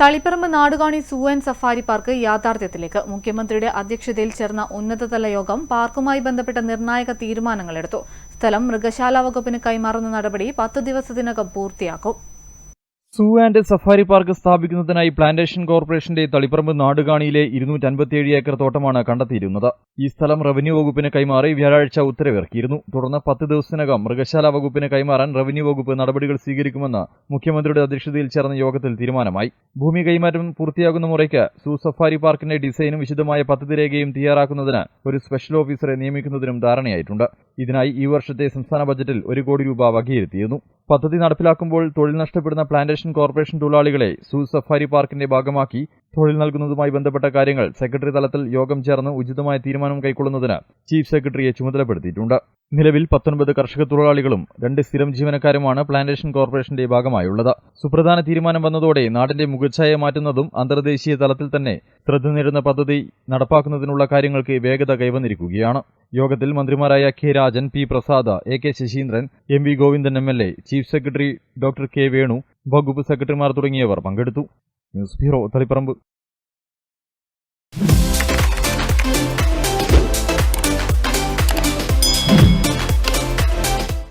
Taliparamba Nadukani zoo and safari park യാഥാർത്ഥ്യത്തിലേക്ക്. മുഖ്യമന്ത്രിയുടെ അധ്യക്ഷതയിൽ ചേർന്ന ഉന്നതതല യോഗം പാർക്കുമായി ബന്ധപ്പെട്ട നിർണായക തീരുമാനങ്ങളെടുത്തു സ്ഥലം മൃഗശാല വകുപ്പിന് കൈമാറുന്ന നടപടി പത്ത് ദിവസത്തിനകം പൂർത്തിയാക്കും. സൂ ആൻഡ് സഫാരി പാർക്ക് സ്ഥാപിക്കുന്നതിനായി പ്ലാന്റേഷൻ കോർപ്പറേഷന്റെ തളിപ്പറമ്പ് നാടുകാണിയിലെ ഇരുന്നൂറ്റി അൻപത്തിയേഴ് ഏക്കർ തോട്ടമാണ് കണ്ടെത്തിയിരുന്നത്. ഈ സ്ഥലം റവന്യൂ വകുപ്പിന് കൈമാറി വ്യാഴാഴ്ച ഉത്തരവിറക്കിയിരുന്നു. തുടർന്ന് പത്ത് ദിവസത്തിനകം മൃഗശാല വകുപ്പിന് കൈമാറാൻ റവന്യൂ വകുപ്പ് നടപടികൾ സ്വീകരിക്കുമെന്ന് മുഖ്യമന്ത്രിയുടെ അധ്യക്ഷതയിൽ ചേർന്ന യോഗത്തിൽ തീരുമാനമായി. ഭൂമി കൈമാറ്റം പൂർത്തിയാകുന്ന മുറയ്ക്ക് സൂ സഫാരി പാർക്കിന്റെ ഡിസൈനും വിശദമായ പദ്ധതി രേഖയും തയ്യാറാക്കുന്നതിന് ഒരു സ്പെഷ്യൽ ഓഫീസറെ നിയമിക്കുന്നതിനും ധാരണയായിട്ടുണ്ട്. ഇതിനായി ഈ വർഷത്തെ സംസ്ഥാന ബജറ്റിൽ ഒരു കോടി രൂപ വകയിരുത്തിയിരുന്നു. പദ്ധതി നടപ്പിലാക്കുമ്പോൾ തൊഴിൽ നഷ്ടപ്പെടുന്ന പ്ലാന്റേഷൻ കോർപ്പറേഷൻ തൊഴിലാളികളെ സൂ സഫാരി പാർക്കിന്റെ ഭാഗമാക്കി തൊഴിൽ നൽകുന്നതുമായി ബന്ധപ്പെട്ട കാര്യങ്ങൾ സെക്രട്ടറി തലത്തിൽ യോഗം ചേർന്ന് ഉചിതമായ തീരുമാനം കൈക്കൊള്ളുന്നതിന് ചീഫ് സെക്രട്ടറിയെ ചുമതലപ്പെടുത്തിയിട്ടുണ്ട്. നിലവിൽ പത്തൊൻപത് കർഷക തൊഴിലാളികളും രണ്ട് സ്ഥിരം ജീവനക്കാരുമാണ് പ്ലാന്റേഷൻ കോർപ്പറേഷന്റെ ഭാഗമായുള്ളത്. സുപ്രധാന തീരുമാനം വന്നതോടെ നാടിന്റെ മുഖച്ഛായ മാറ്റുന്നതും അന്തർദേശീയ തലത്തിൽ തന്നെ ശ്രദ്ധ നേടുന്ന പദ്ധതി നടപ്പാക്കുന്നതിനുള്ള കാര്യങ്ങൾക്ക് വേഗത കൈവന്നിരിക്കുകയാണ്. യോഗത്തിൽ മന്ത്രിമാരായ K Rajan P Prasad A K Saseendran M V Govindan M L A chief secretary doctor K Venu വകുപ്പ് സെക്രട്ടറിമാർ തുടങ്ങിയവർ പങ്കെടുത്തു. Newspiro, tady pan